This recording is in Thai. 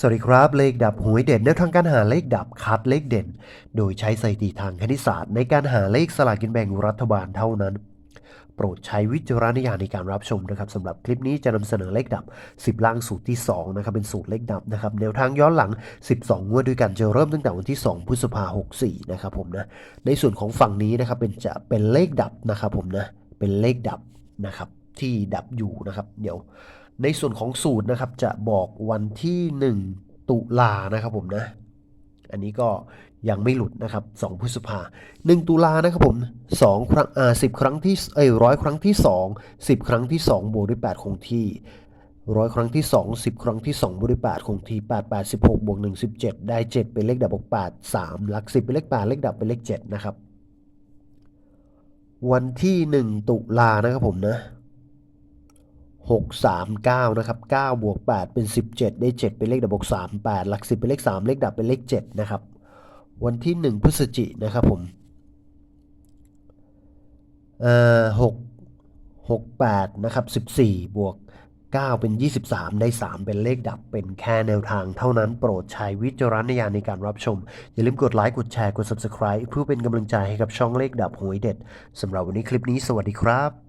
สวัสดีครับเลขดับหวยเด่นแนวทางการหาเลขดับคัดเลขเด่น โดยใช้สถิติทางคณิตศาสตร์ในการหาเลขสลากกินแบ่งรัฐบาลเท่านั้น โปรดใช้วิจารณญาณในการรับชมนะครับสำหรับคลิปนี้จะนำเสนอเลขดับ 10 ล่างสูตรที่2นะครับเป็นสูตรเลขดับนะครับแนวทางย้อนหลัง 12 งวดด้วยกันจะเริ่มตั้งแต่วันที่ 2 พฤษภาคม64นะครับผมนะในส่วนของฝั่งนี้นะครับเป็นจะเป็นเลขดับนะครับผมนะเป็นเลขดับนะครับที่ดับอยู่นะครับเดี๋ยว ในส่วนของสูตรนะครับจะบอกวันที่ 1 ตุลานะครับผมนะ อันนี้ก็ยังไม่หลุดนะครับ 2พฤษภา 1 ตุลานะครับผม 2 ครั้งอ่า10ครั้งที่เอ้ยร้อยครั้งที่ 2 10 ครั้งที่ 2 บวกด้วย 8 คงที่ร้อยครั้งที่ 2 10 ครั้งที่2บวกด้วย8คงที่8 8 16บวก1 17 ได้ 7 เป็นเลขดับบวก8 3หลัก 10 เป็นเลข8เลขดับเป็นเลข 7 นะครับ วันที่ 1 ตุลานะครับผมนะ 6 3 9 นะครับ 9 บวก 8 เป็น 17 ได้ 7 เป็นเลขดับบวก3 8 หลัก 10 เป็นเลข 3 เลขดับเป็นเลข 7 นะครับ วันที่ 1 พฤศจินะครับผมเอ่อ6 6 8 นะครับ 14 บวก 9 เป็น 23 ได้ 3 เป็นเลขดับเป็นแค่แนวทางเท่านั้นโปรดใช้วิจารณญาณในการรับชม อย่าลืมกดไลค์ กดแชร์ กด Subscribe เพื่อเป็นกำลังใจให้กับช่องเลขดับหวยเด็ดสำหรับวันนี้คลิปนี้สวัสดีครับ